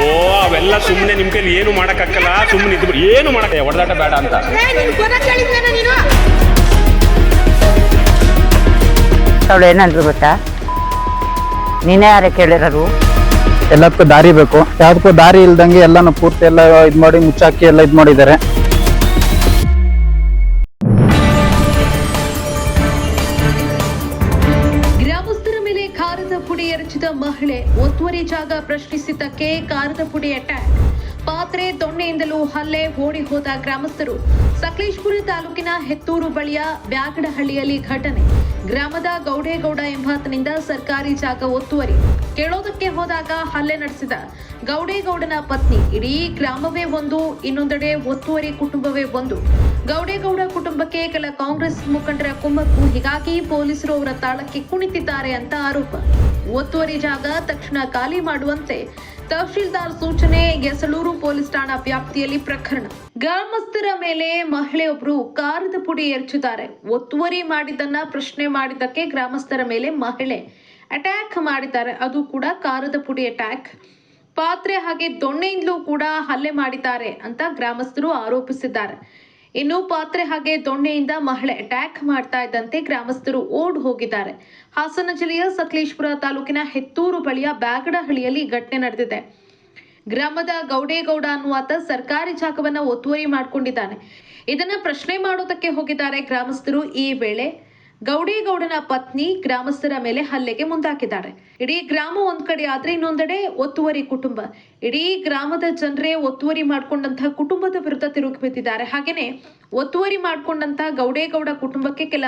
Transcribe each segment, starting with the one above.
ಓ ಅವೆಲ್ಲ ಸುಮ್ಮನೆ ನಿಮ್ ಕೈಲಿ ಏನು ಮಾಡಕ್ಕಾಗಲ್ಲ ಸುಮ್ಮನೆ ಇದ್ದು ಏನು ಮಾಡಕ್ಕೆ ಹೊಡೆದಾಟ ಬೇಡ ಅಂತ. ಅವಳು ಏನಂದ್ರು ಗೊತ್ತಾ? ನೀನೇ ಯಾರೇ ಕೇಳಿರೋರು? ಎಲ್ಲದಕ್ಕೂ ದಾರಿ ಬೇಕು. ಯಾವ್ದಕ್ಕೂ ದಾರಿ ಇಲ್ದಂಗೆ ಎಲ್ಲಾನು ಪೂರ್ತಿ ಎಲ್ಲ ಇದ್ ಮಾಡಿ ಮುಚ್ಚಾಕಿ ಎಲ್ಲ ಇದ್ ಮಾಡಿದ್ದಾರೆ. ಗ್ರಾಮಸ್ಥರ ಮೇಲೆ ಖಾರದ ಪುಡಿ ಎರಚಿದ ಮಹಿಳೆ ಒತ್ತುವರಿ ಜಾಗ ಪ್ರಶ್ನಿಸಿದ್ದಕ್ಕೆ ಖಾರದ ಪುಡಿ ಅಟ್ಯಾಕ್ ಪಾತ್ರೆ ದೊಣ್ಣೆಯಿಂದಲೂ ಹಲ್ಲೆ ಓಡಿ ಹೋದ ಗ್ರಾಮಸ್ಥರು. ಸಕಲೇಶ್ಪುರ ತಾಲೂಕಿನ ಹೆತ್ತೂರು ಬಳಿಯ ಬ್ಯಾಗಡಹಳ್ಳಿಯಲ್ಲಿ ಘಟನೆ. ಗ್ರಾಮದ ಗೌಡೇಗೌಡ ಎಂಬಾತನಿಂದ ಸರ್ಕಾರಿ ಜಾಗ ಒತ್ತುವರಿ. ಕೇಳೋದಕ್ಕೆ ಹೋದಾಗ ಹಲ್ಲೆ ನಡೆಸಿದ ಗೌಡೇಗೌಡನ ಪತ್ನಿ. ಇಡೀ ಗ್ರಾಮವೇ ಒಂದು, ಇನ್ನೊಂದೆಡೆ ಒತ್ತುವರಿ ಕುಟುಂಬವೇ ಒಂದು. ಗೌಡೇಗೌಡ ಕುಟುಂಬಕ್ಕೆ ಕೆಲ ಕಾಂಗ್ರೆಸ್ ಮುಖಂಡರ ಕುಮ್ಮಕ್ಕು ಹೀಗಾಗಿ ಪೊಲೀಸರು ಅವರ ತಾಳಕ್ಕೆ ಕುಣಿತಿದ್ದಾರೆ ಅಂತ ಆರೋಪ. ಒತ್ತುವರಿ ಜಾಗ ತಕ್ಷಣ ಖಾಲಿ ಮಾಡುವಂತೆ ತಹಶೀಲ್ದಾರ್ ಸೂಚನೆ ಗೆಸಳೂರು ಪೊಲೀಸ್ ಠಾಣಾ ವ್ಯಾಪ್ತಿಯಲ್ಲಿ ಪ್ರಕರಣ. ಗ್ರಾಮಸ್ಥರ ಮೇಲೆ ಮಹಿಳೆಯೊಬ್ಬರು ಕಾರದ ಪುಡಿ ಎರಚಿದ್ದಾರೆ ಒತ್ತುವರಿ ಮಾಡಿದ್ದನ್ನ ಪ್ರಶ್ನೆ ಮಾಡಿದ್ದಕ್ಕೆ ಗ್ರಾಮಸ್ಥರ ಮೇಲೆ ಮಹಿಳೆ ಅಟ್ಯಾಕ್ ಮಾಡಿದ್ದಾರೆ. ಅದು ಕೂಡ ಕಾರದ ಪುಡಿ ಅಟ್ಯಾಕ್ ಪಾತ್ರೆ ಹಾಗೆ ದೊಣ್ಣೆಯಿಂದಲೂ ಕೂಡ ಹಲ್ಲೆ ಮಾಡಿದ್ದಾರೆ ಅಂತ ಗ್ರಾಮಸ್ಥರು ಆರೋಪಿಸಿದ್ದಾರೆ. ಇನ್ನು ಪಾತ್ರೆ ಹಾಗೆ ದೊಣ್ಣೆಯಿಂದ ಮಹಿಳೆ ಅಟ್ಯಾಕ್ ಮಾಡ್ತಾ ಇದ್ದಂತೆ ಗ್ರಾಮಸ್ಥರು ಓಡ್ ಹೋಗಿದ್ದಾರೆ. ಹಾಸನ ಜಿಲ್ಲೆಯ ಸಕಲೇಶ್ಪುರ ತಾಲೂಕಿನ ಹೆತ್ತೂರು ಬಳಿಯ ಬ್ಯಾಗಡಹಳ್ಳಿಯಲ್ಲಿ ಘಟನೆ ನಡೆದಿದೆ. ಗ್ರಾಮದ ಗೌಡೇಗೌಡ ಅನ್ನುವಾತ ಸರ್ಕಾರಿ ಜಾಗವನ್ನ ಒತ್ತುವರಿ ಮಾಡಿಕೊಂಡಿದ್ದಾನೆ. ಇದನ್ನ ಪ್ರಶ್ನೆ ಮಾಡೋದಕ್ಕೆ ಹೋಗಿದ್ದಾರೆ ಗ್ರಾಮಸ್ಥರು ಈ ವೇಳೆ. ಗೌಡೇಗೌಡನ ಪತ್ನಿ ಗ್ರಾಮಸ್ಥರ ಮೇಲೆ ಹಲ್ಲೆಗೆ ಮುಂದಾಕಿದ್ದಾರೆ. ಇಡೀ ಗ್ರಾಮ ಒಂದ್ ಕಡೆ ಆದ್ರೆ ಇನ್ನೊಂದೆಡೆ ಒತ್ತುವರಿ ಕುಟುಂಬ. ಇಡೀ ಗ್ರಾಮದ ಜನರೇ ಒತ್ತುವರಿ ಮಾಡಿಕೊಂಡಂತಹ ಕುಟುಂಬದ ವಿರುದ್ಧ ತಿರುಗಿ ಬಿದ್ದಿದ್ದಾರೆ. ಹಾಗೇನೆ ಒತ್ತುವರಿ ಮಾಡಿಕೊಂಡಂತಹ ಗೌಡೇಗೌಡ ಕುಟುಂಬಕ್ಕೆ ಕೆಲ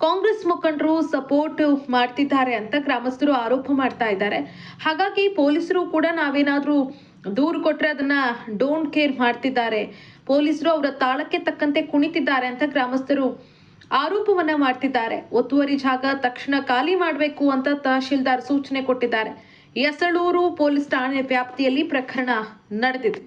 ಕಾಂಗ್ರೆಸ್ ಮುಖಂಡರು ಸಪೋರ್ಟ್ ಮಾಡ್ತಿದ್ದಾರೆ ಅಂತ ಗ್ರಾಮಸ್ಥರು ಆರೋಪ ಮಾಡ್ತಾ ಇದ್ದಾರೆ. ಹಾಗಾಗಿ ಪೊಲೀಸರು ಕೂಡ ನಾವೇನಾದ್ರೂ ದೂರು ಕೊಟ್ರೆ ಅದನ್ನ ಡೋಂಟ್ ಕೇರ್ ಮಾಡ್ತಿದ್ದಾರೆ. ಪೊಲೀಸರು ಅವರ ತಾಳಕ್ಕೆ ತಕ್ಕಂತೆ ಕುಣಿತಿದ್ದಾರೆ ಅಂತ ಗ್ರಾಮಸ್ಥರು ಆರೋಪವನ್ನ ಮಾಡ್ತಿದ್ದಾರೆ. ಒತ್ತುವರಿ ಜಾಗ ತಕ್ಷಣ ಖಾಲಿ ಮಾಡಬೇಕು ಅಂತ ತಹಶೀಲ್ದಾರ್ ಸೂಚನೆ ಕೊಟ್ಟಿದ್ದಾರೆ. ಯಸಳೂರು ಪೊಲೀಸ್ ಠಾಣೆ ವ್ಯಾಪ್ತಿಯಲ್ಲಿ ಪ್ರಕರಣ ನಡೆದಿದೆ.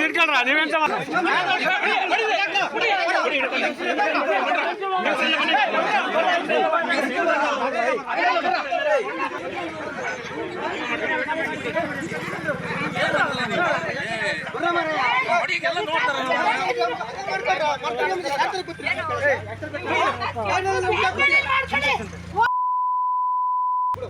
ಇಟ್ಕೊಂಡ್ರ ನೀವೇನ್ ನೋಡ್ತಾರ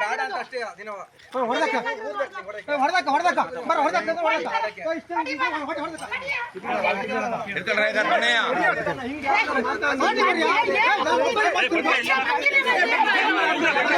ಯಾರೇ ಹೇಳಕ್ಕೆ ನೀನ್ ಹೋಗ ನೀನ್ ನೀವು ಬರ್ಕೊಟ್ಟಿದ್ರಲ್ಲಿ ಮುಟ್ಟಿ ನೋಡ ನೀವು ಮುಟ್ಲೆ ನೀವು. ತಗೊಂಡ್ರೆ ಒಂದೊಂದು ದೊಣ್ಣೆ ತಗೊಂಡ್ರೆ ಹೆಂಗ್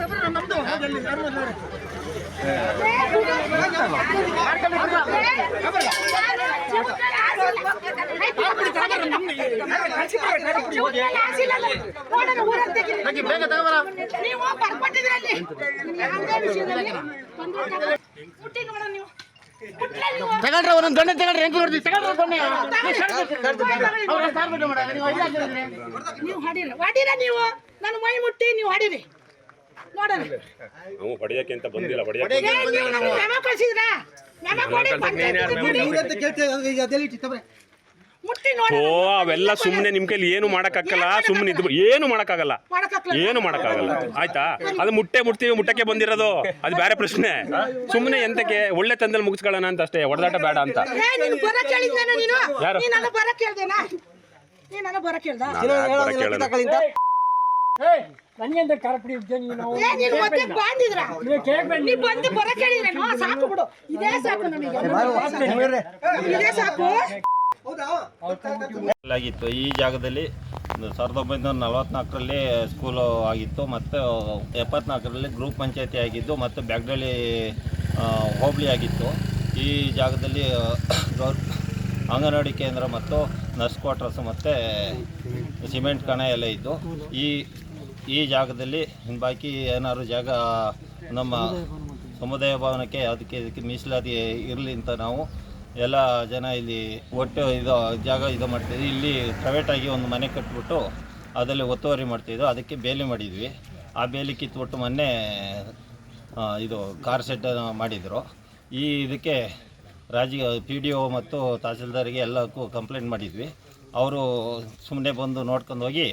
ನೀವು ಬಿಟ್ಟು ಮಾಡ, ನೀವು ನಾನು ಹಾಕಿದ್ರೆ ನೀವು ಹಾಡಿರ. ಹಾಡಿರ ನೀವು? ನನ್ನ ಮೈ ಮುಟ್ಟಿ ನೀವು ಹೊಡೀರಿ. ನೋಡೋಣ ನಾವು ಹೊಡೆಯಕ್ಕೆ ಅಂತ ಬಂದಿಲ್ಲ ಹೊಡೆಯಕ್ಕೆ ಏ, ನೀವು ನಮ್ಗೆ ಮೆಮ ಕಳ್ಸಿದ್ರಾ? ಮೆಮ ಕೊಡಿ ಪಂಚಾಯ್ತಿ ಕೊಡಿ. ಮುಟ್ಟಿ ನೋಡಿ ಓ ಅವೆಲ್ಲ ಸುಮ್ಮನೆ ನಿಮ್ ಕೈಲಿ ಏನು ಮಾಡಕ್ಕಾಗಲ್ಲ ಸುಮ್ಮನೆ ಇದ್ದು ಏನು ಮಾಡಕ್ಕಾಗಲ್ಲ. ಏನು ಮಾಡಕ್ಕಾಗಲ್ಲ. ಆಯ್ತಾ? ಅದು ಮುಟ್ಟೆ ಮುಟ್ತೀವಿ ಮುಟ್ಟಕ್ಕೆ ಬಂದಿರೋದು. ಅದು ಬೇರೆ ಪ್ರಶ್ನೆ. ಸುಮ್ಮನೆ ಎಂತಕ್ಕೆ? ಒಳ್ಳೆ ತಂದಲ್ಲಿ ಮುಗಿಸ್ಕೊಳ್ಳೋಣ ಅಂತ ಅಷ್ಟೇ. ಹೊಡೆದಾಟ ಬೇಡ ಅಂತ. ಯಾರು? ಬರ ನನ್ನ ಬರಕ್ ಹೇಳ್ದೇನಾ ನೀ ನನ್ನ ಬರಕ್ ನನಗೆಂತ ಕರಪಡಿ ಇದ್ದೆ ನೀನು ಏ ನೀನು ಮತ್ತೆ ಬಂದಿದ್ರ ನೀ ಬಂದು ಬರಕ್ ಹೇಳಿದ್ರೇನೋ ಸಾಕು ಬಿಡು. ಇದೇ ಸಾಕು ನಮಗೆ. ಇದೇ ಸಾಕು? ಆಗಿತ್ತು. ಈ ಜಾಗದಲ್ಲಿ ಸಾವಿರದ ಒಂಬೈನೂರ ನಲವತ್ನಾಲ್ಕರಲ್ಲಿ ಸ್ಕೂಲು ಆಗಿತ್ತು. ಮತ್ತು ಎಪ್ಪತ್ನಾಲ್ಕರಲ್ಲಿ ಗ್ರೂಪ್ ಪಂಚಾಯತಿ ಆಗಿದ್ದು ಮತ್ತು ಬ್ಯಾಗ್ಡಳ್ಳಿ ಹೋಬಳಿ ಆಗಿತ್ತು. ಈ ಜಾಗದಲ್ಲಿ ಗೌರ್ ಅಂಗನವಾಡಿ ಕೇಂದ್ರ ಮತ್ತು ನರ್ಸ್ ಕ್ವಾರ್ಟರ್ಸ್ ಮತ್ತು ಸಿಮೆಂಟ್ ಕಣ ಎಲ್ಲ ಇದ್ದು. ಈ ಈ ಜಾಗದಲ್ಲಿ ಇನ್ನು ಬಾಕಿ ಏನಾದ್ರು ಜಾಗ, ನಮ್ಮ ಸಮುದಾಯ ಭವನಕ್ಕೆ ಅದಕ್ಕೆ ಇದಕ್ಕೆ ಮೀಸಲಾತಿ ಇರಲಿ ಅಂತ ನಾವು ಎಲ್ಲ ಜನ ಇಲ್ಲಿ ಒಟ್ಟು ಇದು, ಜಾಗ ಇದು ಮಾಡ್ತಿದ್ವಿ. ಇಲ್ಲಿ ಪ್ರೈವೇಟಾಗಿ ಒಂದು ಮನೆ ಕಟ್ಬಿಟ್ಟು ಅದರಲ್ಲಿ ಒತ್ತುವರಿ ಮಾಡ್ತಿದ್ವಿ. ಅದಕ್ಕೆ ಬೇಲಿ ಮಾಡಿದ್ವಿ. ಆ ಬೇಲಿ ಕಿತ್ಬಿಟ್ಟು ಮೊನ್ನೆ ಇದು ಕಾರ್ ಸೆಟ್ ಮಾಡಿದರು. ಈ ಇದಕ್ಕೆ ರಾಜ ಪಿ ಡಿ ಒ ಮತ್ತು ತಹಸೀಲ್ದಾರಿಗೆ ಎಲ್ಲಕ್ಕೂ ಕಂಪ್ಲೇಂಟ್ ಮಾಡಿದ್ವಿ. ಅವರು ಸುಮ್ಮನೆ ಬಂದು ನೋಡ್ಕೊಂಡು ಹೋಗಿ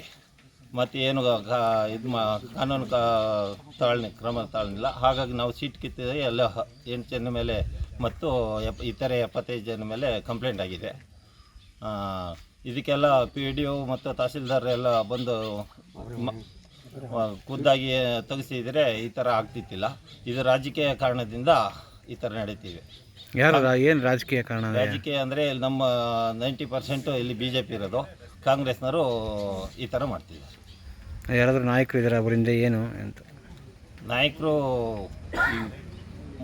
ಮತ್ತು ಏನು ಇದು ಮಾ ಕಾನೂನು ಕಾ ತಾಳ್ನಿ ಕ್ರಮ ತಾಳ್ನಿಲ್ಲ ಹಾಗಾಗಿ ನಾವು ಸೀಟ್ ಕಿತ್ತಿದ್ರೆ ಎಲ್ಲ ಎಂಟು ಜನ ಮೇಲೆ ಮತ್ತು ಎಪ್ ಇತರೆ ಎಪ್ಪತ್ತೈದು ಜನ ಮೇಲೆ ಕಂಪ್ಲೇಂಟ್ ಆಗಿದೆ. ಇದಕ್ಕೆಲ್ಲ ಪಿ ಡಿ ಒ ಮತ್ತು ತಹಸೀಲ್ದಾರ್ ಎಲ್ಲ ಬಂದು ಖುದ್ದಾಗಿ ತೆಗೆಸಿದರೆ ಈ ಥರ ಆಗ್ತಿತ್ತಿಲ್ಲ. ಇದು ರಾಜಕೀಯ ಕಾರಣದಿಂದ ಈ ಥರ ನಡೀತಿದೆ. ಯಾರು ಏನು ರಾಜಕೀಯ ಕಾರಣ? ರಾಜಕೀಯ ಅಂದರೆ ನಮ್ಮ ನೈಂಟಿ ಪರ್ಸೆಂಟು ಇಲ್ಲಿ ಬಿ ಜೆ ಪಿ ಇರೋದು. ಕಾಂಗ್ರೆಸ್ನವರು ಈ ಥರ ಮಾಡ್ತಿದ್ದಾರೆ. ಯಾರಾದರೂ ನಾಯಕರು ಇದ್ದಾರೆ ಅವರಿಂದ ಏನು ಅಂತ? ನಾಯಕರು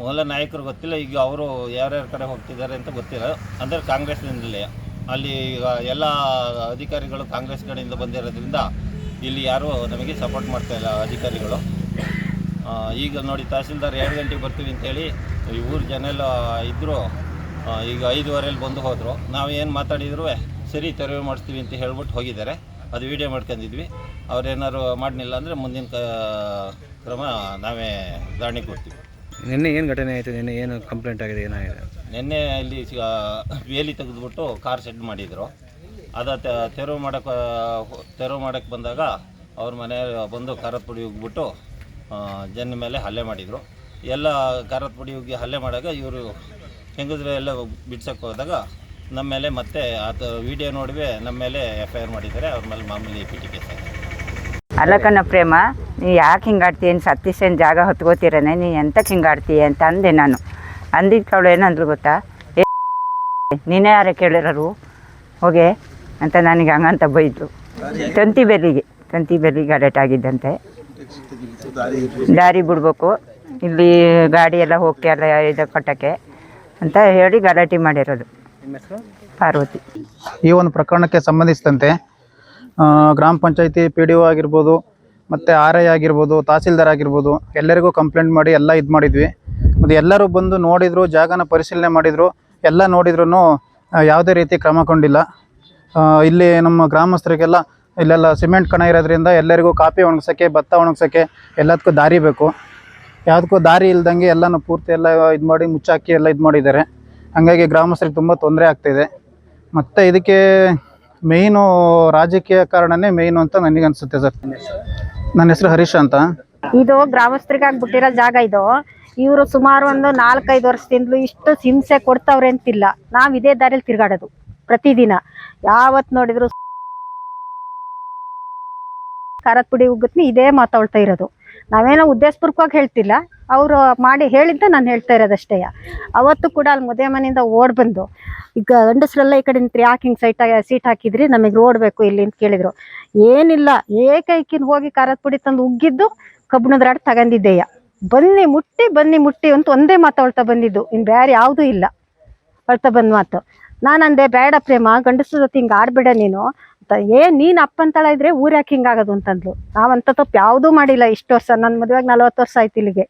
ಮೊದಲ ನಾಯಕರು ಗೊತ್ತಿಲ್ಲ ಈಗ ಅವರು ಯಾರ್ಯಾರ ಕಡೆ ಹೋಗ್ತಿದ್ದಾರೆ ಅಂತ ಗೊತ್ತಿಲ್ಲ. ಅಂದರೆ ಕಾಂಗ್ರೆಸ್ನಿಂದಲೇ. ಅಲ್ಲಿ ಈಗ ಎಲ್ಲ ಅಧಿಕಾರಿಗಳು ಕಾಂಗ್ರೆಸ್ ಕಡೆಯಿಂದ ಬಂದಿರೋದ್ರಿಂದ ಇಲ್ಲಿ ಯಾರೂ ನಮಗೆ ಸಪೋರ್ಟ್ ಮಾಡ್ತಾ ಇಲ್ಲ ಅಧಿಕಾರಿಗಳು. ಈಗ ನೋಡಿ ತಹಸೀಲ್ದಾರ್ ಎರಡು ಗಂಟೆಗೆ ಬರ್ತೀವಿ ಅಂತೇಳಿ ಈ ಊರು ಜನ ಎಲ್ಲ ಇದ್ದರು ಈಗ ಐದುವರೆಯಲ್ಲಿ ಬಂದು ಹೋದರು. ನಾವು ಏನು ಮಾತಾಡಿದ್ರು ಸರಿ ತೆರವು ಮಾಡಿಸ್ತೀವಿ ಅಂತ ಹೇಳ್ಬಿಟ್ಟು ಹೋಗಿದ್ದಾರೆ. ಅದು ವಿಡಿಯೋ ಮಾಡ್ಕೊಂಡಿದ್ವಿ. ಅವ್ರೇನಾದ್ರು ಮಾಡಲಿಲ್ಲ ಅಂದರೆ ಮುಂದಿನ ಕ ಕ್ರಮ ನಾವೇ ದಾಣಿ ಕೊಡ್ತೀವಿ. ನಿನ್ನೆ ಏನು ಘಟನೆ ಆಯಿತು? ನಿನ್ನೆ ಏನು ಕಂಪ್ಲೇಂಟ್ ಆಗಿದೆ ಏನಾಗಿದೆ? ನಿನ್ನೆ ಇಲ್ಲಿ ವೇಲಿ ಬೇಲಿ ತೆಗೆದುಬಿಟ್ಟು ಕಾರ್ ಸೆಟ್ ಮಾಡಿದರು. ಅದ ತೆರವು ಮಾಡೋಕ್ಕೆ ತೆರವು ಮಾಡೋಕ್ಕೆ ಬಂದಾಗ ಅವ್ರ ಮನೆ ಬಂದು ಖಾರದ ಪುಡಿ ಉಗ್ಬಿಟ್ಟು ಜನ ಮೇಲೆ ಹಲ್ಲೆ ಮಾಡಿದರು. ಎಲ್ಲ ಖಾರದ ಪುಡಿ ಉಗ್ಗಿ ಹಲ್ಲೆ ಮಾಡಾಗ ಇವರು ಹೆಂಗಿದ್ರೆ ಎಲ್ಲ ಬಿಡ್ಸೋಕ್ಕೆ ಹೋದಾಗ ನಮ್ಮ ಮೇಲೆ ಮತ್ತೆ ಅದು ವಿಡಿಯೋ ನೋಡಿವೆ ನಮ್ಮ ಮೇಲೆ ಎಫ್ ಐ ಆರ್ ಮಾಡಿದ್ದಾರೆ, ಅವ್ರ ಮೇಲೆ ಮಾಮೂಲಿ ಪಿ ಟಿ ಆಗಿದೆ. ಅಲ್ಲ ಪ್ರೇಮ, ನೀ ಯಾಕೆ ಹಿಂಗಾಡ್ತೀಯ ಸತೀಶನ್ ಜಾಗ ಹೊತ್ಕೋತೀರನೆ? ನೀ ಎಂತಕ್ಕೆ ಹಿಂಗಾಡ್ತೀಯ ಅಂತ ಅಂದೆ ನಾನು. ಅಂದಿದ್ದು ಅವಳು ಏನಂದ್ರು ಗೊತ್ತಾ? ಏ, ನೀನೇ ಯಾರ ಕೇಳಿರೋರು? ಹೋಗೆ ಅಂತ ನನಗೆ ಹಂಗಂತ ಬೈದ್ರು. ತಂತಿ ಬೆಲ್ಲಿಗೆ ತಂತಿ ಬೆಲ್ಲಿಗೆ ಅಡೆಟ್ ಆಗಿದ್ದಂತೆ. ದಾರಿ ಬಿಡ್ಬೇಕು. ಇಲ್ಲಿ ಗಾಡಿ ಎಲ್ಲ ಎಲ್ಲ ಇದು ಕಟ್ಟಕ್ಕೆ ಅಂತ ಹೇಳಿ ಗಲಾಟೆ ಮಾಡಿರೋದು. ಪಾರ್ವತಿ. ಈ ಒಂದು ಪ್ರಕರಣಕ್ಕೆ ಸಂಬಂಧಿಸಿದಂತೆ ಗ್ರಾಮ ಪಂಚಾಯತಿ ಪಿ ಡಿ ಒ ಆಗಿರ್ಬೋದು ಮತ್ತು ಆರ್ ಐ ಆಗಿರ್ಬೋದು ತಹಸೀಲ್ದಾರ್ ಆಗಿರ್ಬೋದು ಎಲ್ಲರಿಗೂ ಕಂಪ್ಲೇಂಟ್ ಮಾಡಿ ಎಲ್ಲ ಇದು ಮಾಡಿದ್ವಿ. ಮತ್ತು ಎಲ್ಲರೂ ಬಂದು ನೋಡಿದರು ಜಾಗನ ಪರಿಶೀಲನೆ ಮಾಡಿದರು ಎಲ್ಲ ನೋಡಿದ್ರು ಯಾವುದೇ ರೀತಿ ಕ್ರಮ ಕೊಂಡಿಲ್ಲ. ಇಲ್ಲಿ ನಮ್ಮ ಗ್ರಾಮಸ್ಥರಿಗೆಲ್ಲ ಇಲ್ಲೆಲ್ಲ ಸಿಮೆಂಟ್ ಕಣ ಇರೋದ್ರಿಂದ ಎಲ್ಲರಿಗೂ ಕಾಫಿ ಒಣಗ್ಸೋಕ್ಕೆ ಭತ್ತ ಒಣಗ್ಸೋಕ್ಕೆ ಎಲ್ಲದಕ್ಕೂ ದಾರಿ ಬೇಕು. ಯಾವುದಕ್ಕೂ ದಾರಿ ಇಲ್ದಂಗೆ ಎಲ್ಲನೂ ಪೂರ್ತಿ ಎಲ್ಲ ಇದು ಮಾಡಿ ಮುಚ್ಚಾಕಿ ಎಲ್ಲ ಇದು ಮಾಡಿದ್ದಾರೆ. ಹಾಗಾಗಿ ಗ್ರಾಮಸ್ಥರಿಗೆ ತುಂಬ ತೊಂದರೆ ಆಗ್ತಿದೆ ಮತ್ತು ಇದಕ್ಕೆ ಮೇಯ್ನು ರಾಜಕೀಯ ಕಾರಣನೇ ಮೇಯ್ನು ಅಂತ ನನಗೆ ಅನ್ಸುತ್ತೆ ಸರ್. ನನ್ನ ಹೆಸರು ಹರೀಶ್ ಅಂತ. ಇದು ಗ್ರಾಮಸ್ಥರಿಗೆ ಬಿಟ್ಟಿರೋ ಜಾಗ ಇದು. ಇವರು ಸುಮಾರು ಒಂದು ನಾಲ್ಕೈದು ವರ್ಷದಿಂದಲೂ ಇಷ್ಟು ಹಿಂಸೆ ಕೊಡ್ತಾವ್ರೆ ಅಂತಿಲ್ಲ. ನಾವು ಇದೇ ದಾರಿಯಲ್ಲಿ ತಿರ್ಗಾಡೋದು ಪ್ರತಿದಿನ. ಯಾವತ್ತು ನೋಡಿದ್ರು ಖಾರದ ಪುಡಿ ಉಗ್ಗತ್ನಿ ಇದೇ ಮಾತಾಡ್ತಾ ಇರೋದು. ನಾವೇನೋ ಉದ್ದೇಶಪೂರ್ವಕವಾಗಿ ಹೇಳ್ತಿಲ್ಲ. ಅವರು ಮಾಡಿ ಹೇಳಿದ್ದ ನಾನು ಹೇಳ್ತಾ ಇರೋದಷ್ಟೇ. ಅವತ್ತು ಕೂಡ ಅಲ್ಲಿ ಮದುವೆ ಮನೆಯಿಂದ ಓಡ್ ಬಂದು, ಈಗ ಗಂಡಸರೆಲ್ಲ ಈ ಕಡೆ ನಿಂತ್ರಿ ಯಾಕೆ ಹಿಂಗೆ ಸೈಟ್ ಸೀಟ್ ಹಾಕಿದ್ರಿ ನಮಗೆ ರೋಡ್ ಬೇಕು ಇಲ್ಲಿ ಅಂತ ಕೇಳಿದ್ರು. ಏನಿಲ್ಲ, ಏಕೈಕಿನ ಹೋಗಿ ಖಾರದ ಪುಡಿ ತಂದು ಉಗ್ಗಿದ್ದು ಕಬ್ಬಣದ ರಾಡ್ ತಗೊಂಡಿದ್ದೆಯ ಬನ್ನಿ ಮುಟ್ಟಿ ಬನ್ನಿ ಮುಟ್ಟಿ ಅಂತ ಒಂದೇ ಮಾತಾಡ್ತಾ ಬಂದಿದ್ದು. ಇನ್ನು ಬೇರೆ ಯಾವುದೂ ಇಲ್ಲ. ಅಳ್ತಾ ಬಂದ ಮಾತು. ನಾನು ಅಂದೆ ಬೇಡ ಪ್ರೇಮ, ಗಂಡಸ್ರ ಜೊತೆ ಹಿಂಗೆ ಆಡ್ಬೇಡ ನೀನು. ಅಂತ ಏ, ನೀನು ಅಪ್ಪಂತಳ ಇದ್ರೆ ಊರ್ ಯಾಕೆ ಅಂತಂದ್ಲು. ನಾವಂತ ತಪ್ಪು ಯಾವುದೂ ಮಾಡಿಲ್ಲ ಇಷ್ಟು ವರ್ಷ. ನನ್ನ ಮದುವೆಗೆ ನಲ್ವತ್ತು ವರ್ಷ ಆಯ್ತು ಇಲ್ಲಿಗೆ.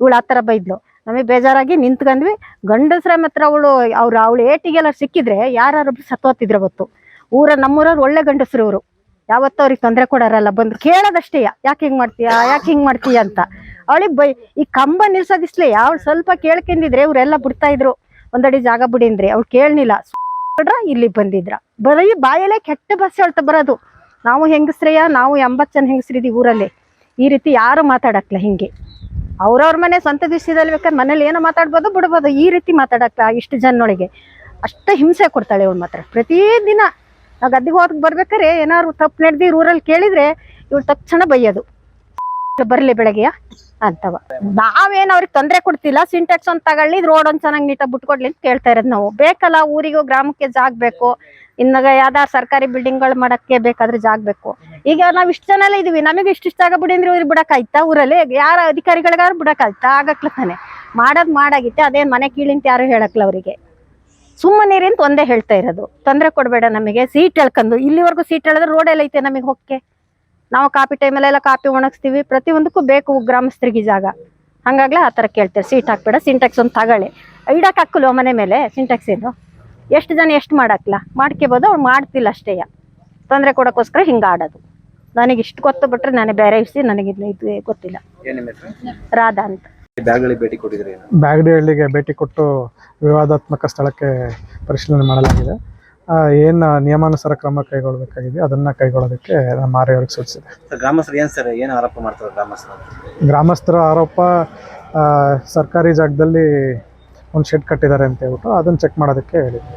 ಇವಳು ಆ ಥರ ಬೈದ್ಲು. ನಮಗೆ ಬೇಜಾರಾಗಿ ನಿಂತ್ಕೊಂಡ್ವಿ ಗಂಡಸ್ರ ಮಾತ್ರ ಅವಳು, ಅವ್ರು, ಅವಳು ಏಟಿಗೆಲ್ಲ ಸಿಕ್ಕಿದ್ರೆ ಯಾರೊಬ್ರು ಸತ್ತೋತಿದ್ರು ಅವತ್ತು ಊರ ನಮ್ಮೂರವ್ರು ಒಳ್ಳೆ ಗಂಡಸ್ರು ಇವರು. ಯಾವತ್ತೂ ಅವ್ರಿಗೆ ತೊಂದರೆ ಕೊಡೋರಲ್ಲ. ಬಂದು ಕೇಳೋದಷ್ಟೇ, ಯಾಕೆ ಹಿಂಗೆ ಮಾಡ್ತೀಯಾ, ಯಾಕೆ ಹಿಂಗೆ ಮಾಡ್ತೀಯ ಅಂತ. ಅವಳಿಗೆ ಬೈ, ಈ ಕಂಬ ನಿಲ್ಸೋದಿಸ್ಲೇ, ಅವಳು ಸ್ವಲ್ಪ ಕೇಳ್ಕೊಂಡಿದ್ರೆ ಇವರೆಲ್ಲ ಬಿಡ್ತಾ ಇದ್ರು. ಒಂದಡಿ ಜಾಗ ಬಿಡಿ ಅವ್ಳು ಕೇಳಲಿಲ್ಲ ಇಲ್ಲಿ ಬಂದಿದ್ರ. ಬರೀ ಬಾಯಲ್ಲೇ ಕೆಟ್ಟ ಬಸ್ ಹೇಳ್ತಾ ಬರೋದು. ನಾವು ಹೆಂಗಸ್ರಯ್ಯ ನಾವು ಎಂಬತ್ತು ಜನ ಹೆಂಗಸ್ರಿದೀವಿ ಊರಲ್ಲಿ. ಈ ರೀತಿ ಯಾರು ಮಾತಾಡಕ್ಲ ಹಿಂಗೆ? ಅವ್ರವ್ರ ಮನೆ ಸ್ವಂತ ದಿವಸದಲ್ಲಿ ಬೇಕಾದ್ರೆ ಮನೇಲಿ ಏನೋ ಮಾತಾಡ್ಬೋದು, ಬಿಡ್ಬೋದು. ಈ ರೀತಿ ಮಾತಾಡಕ್ಲ ಇಷ್ಟು ಜನೊಳಗೆ. ಅಷ್ಟು ಹಿಂಸೆ ಕೊಡ್ತಾಳೆ ಇವಳು ಮಾತ್ರ. ಪ್ರತಿದಿನ ನಾವು ಗದ್ದೆಗೆ ಹೋದಕ್ಕೆ ಬರ್ಬೇಕಾರೆ ಏನಾದ್ರು ತಪ್ಪು ನಡೆದಿ ಊರಲ್ಲಿ ಕೇಳಿದ್ರೆ ಇವಳು ತಕ್ಷಣ ಬೈಯೋದು. ಬರಲಿ ಬೆಳಗ್ಗೆಯ? ಅಂತವ. ನಾವೇನ್ ಅವ್ರಿಗೆ ತೊಂದ್ರೆ ಕೊಡ್ತಿಲ್ಲ ಸಿಂಟೆಕ್ಸ್ ಒಂದ್ ತಗೊಳ್ಳಿ ರೋಡ್ ಒಂದ್ ಚೆನ್ನಾಗಿ ನೀಟಾಗಿ ಬಿಟ್ಕೊಡ್ಲಿ ಅಂತ ಕೇಳ್ತಾ ಇರೋದು ನಾವು. ಬೇಕಲ್ಲ ಊರಿಗೂ ಗ್ರಾಮಕ್ಕೆ ಜಾಗ ಬೇಕು. ಇನ್ನಾಗ ಯಾವ್ದಾರು ಸರ್ಕಾರಿ ಬಿಲ್ಡಿಂಗ್ಗಳು ಮಾಡಕ್ಕೆ ಬೇಕಾದ್ರೆ ಜಾಗ ಬೇಕು. ಈಗ ನಾವ್ ಇಷ್ಟ ಜನ ಇದೀವಿ. ನಮಗೆ ಇಷ್ಟ ಇಷ್ಟ ಬಿಡಿ ಅಂದ್ರೆ ಇವ್ರಿಗೆ ಬಿಡಕ್ಕಾಯ್ತಾ ಊರಲ್ಲಿ? ಯಾರ ಅಧಿಕಾರಿಗಳಿಗಾದ್ರೂ ಬಿಡಕ್ಕಾಯ್ತಾ? ಆಗಕ್ಲ ತಾನೆ. ಮಾಡೋದ್ ಮಾಡಾಗಿತ್ತೆ ಅದೇನ್ ಮನೆ ಕೀಳಿಂತ ಯಾರು ಹೇಳಕ್ಲ ಅವರಿಗೆ. ಸುಮ್ಮನೆ ಅಂತ ಒಂದೇ ಹೇಳ್ತಾ ಇರೋದು. ತೊಂದರೆ ಕೊಡಬೇಡ ನಮಗೆ. ಸೀಟ್ ಹೇಳ್ಕೊಂಡು ಇಲ್ಲಿವರೆಗೂ ಸೀಟ್ ಎಳೆದ್ರೆ ರೋಡ್ ಎಲ್ಲ ಐತೆ ನಮಗೆ ಹೊಕ್ಕೆ ನಾವು ಕಾಪಿ ಟೈಮಲ್ಲೆಲ್ಲ ಕಾಪಿ ಒಣಗಿಸ್ತೀವಿ. ಪ್ರತಿಯೊಂದಕ್ಕೂ ಬೇಕು ಗ್ರಾಮಸ್ಥರಿಗೆ ಜಾಗ. ಹಂಗಾಗ್ಲೇ ಆ ಥರ ಕೇಳ್ತಾರೆ. ಸೀಟ್ ಹಾಕ್ಬೇಡ ಸಿಂಟ್ಯಾಕ್ಸ್ ಒಂದು ತಗೊಳ್ಳಿ. ಇಡಕ್ಕೆ ಹಾಕಲ್ವ ಮನೆ ಮೇಲೆ? ಸಿಂಟ್ಯಾಕ್ಸ್ ಇದು ಎಷ್ಟು ಜನ ಎಷ್ಟು ಮಾಡಾಕ್ಲ? ಮಾಡ್ಕೋಬೋದು ಅವ್ರು ಮಾಡ್ತಿಲ್ಲ ಅಷ್ಟೇ. ತೊಂದರೆ ಕೊಡೋಕ್ಕೋಸ್ಕರ ಹಿಂಗೆ ಆಡೋದು. ನನಗೆ ಇಷ್ಟು ಗೊತ್ತು ಬಿಟ್ರೆ ನಾನು ಬೇರೆ ವಿಷಯ ನನಗೆ ಇದು ಇದು ಗೊತ್ತಿಲ್ಲ. ರಾಧಾ ಅಂತ. ಬ್ಯಾಗಡಿಹಳ್ಳಿಗೆ ಭೇಟಿ ಕೊಟ್ಟು ವಿವಾದಾತ್ಮಕ ಸ್ಥಳಕ್ಕೆ ಪರಿಶೀಲನೆ ಮಾಡಲಾಗಿದೆ. ಏನು ನಿಯಮಾನುಸಾರ ಕ್ರಮ ಕೈಗೊಳ್ಳಬೇಕಾಗಿದೆ ಅದನ್ನು ಕೈಗೊಳ್ಳೋದಕ್ಕೆ ನಮ್ಮ ಆರ್ ಅವ್ರಿಗೆ ಸೂಚಿಸಿದೆ ಗ್ರಾಮಸ್ಥರು ಏನು ಸರ್ ಏನು ಆರೋಪ ಮಾಡ್ತಾರೆ ಗ್ರಾಮಸ್ಥರು? ಗ್ರಾಮಸ್ಥರ ಆರೋಪ ಸರ್ಕಾರಿ ಜಾಗದಲ್ಲಿ ಒಂದು ಶೆಡ್ ಕಟ್ಟಿದ್ದಾರೆ ಅಂತ ಹೇಳ್ಬಿಟ್ಟು ಅದನ್ನು ಚೆಕ್ ಮಾಡೋದಕ್ಕೆ ಹೇಳಿದ್ವಿ